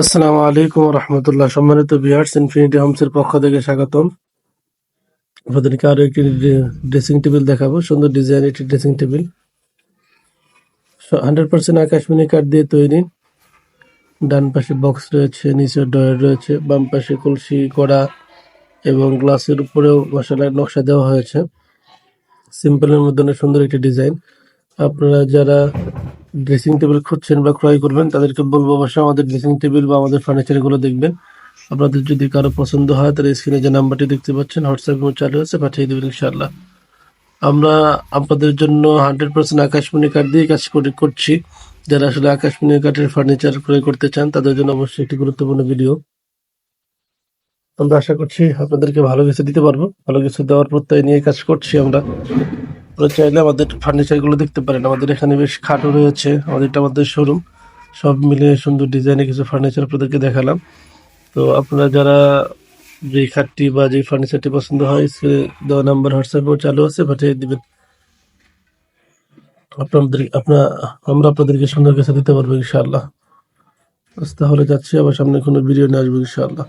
আসসালামু আলাইকুম রহমতুল্লাহ সম্মানিত বিহার্স ইনফিনিটি হোমসের পক্ষ থেকে স্বাগতম। আপনাদেরকে আরও একটি ড্রেসিং টেবিল দেখাবো। সুন্দর ডিজাইন একটি ড্রেসিং টেবিল। হান্ড্রেড পার্সেন্ট আকাশমণি কাঠ দিয়ে তৈরি। ডান পাশে বক্স রয়েছে নিচে ডয়ার রয়েছে, বাম পাশে কলসি, কড়া এবং গ্লাসের উপরেও মশলার নকশা দেওয়া হয়েছে। সিম্পলের মধ্যে অনেক সুন্দর একটি ডিজাইন। আপনারা যারা ড্রেসিং টেবিল খুঁজছেন বা ক্রয় করবেন, তাদেরকে বলব অবশ্যই আমাদের ড্রেসিং টেবিল বা আমাদের ফার্নিচারগুলো দেখবেন। আপনাদের যদি কারও পছন্দ হয়, তাহলে স্ক্রিনে যে নাম্বারটি দেখতে পাচ্ছেন হোয়াটসঅ্যাপ চালু আছে পাঠিয়ে দেবেন ইনশাআল্লাহ। আমরা আপনাদের জন্য হান্ড্রেড পার্সেন্ট আকাশমণি কাঠ দিয়ে কাজ করে করছি। যারা আসলে আকাশমণি কাঠের ফার্নিচার ক্রয় করতে চান, তাদের জন্য অবশ্যই একটি গুরুত্বপূর্ণ ভিডিও আমরা আশা করছি আপনাদেরকে ভালো কিছু দিতে পারব। ভালো কিছু দেওয়ার প্রত্যয় নিয়ে কাজ করছি আমরা। আপনারা চাইলে আমাদের ফার্নিচারগুলো দেখতে পারেন। আমাদের এখানে বেশ খাটও রয়েছে। আমাদের এটা আমাদের শোরুম সব মিলে সুন্দর ডিজাইনে কিছু ফার্নিচার আপনাদেরকে দেখালাম। তো আপনারা যারা যে খাটটি বা যে ফার্নিচারটি পছন্দ হয়, সে দেওয়া নাম্বার হোয়াটসঅ্যাপেও চালু আছে, পাঠিয়ে দেবেন। আপনাদের আপনার আমরা আপনাদেরকে সুন্দর কাছে দিতে পারব ইনশাআল্লাহ। তাহলে যাচ্ছি, আবার সামনে কোনো ভিডিও নিয়ে আসব ইনশাআল্লাহ।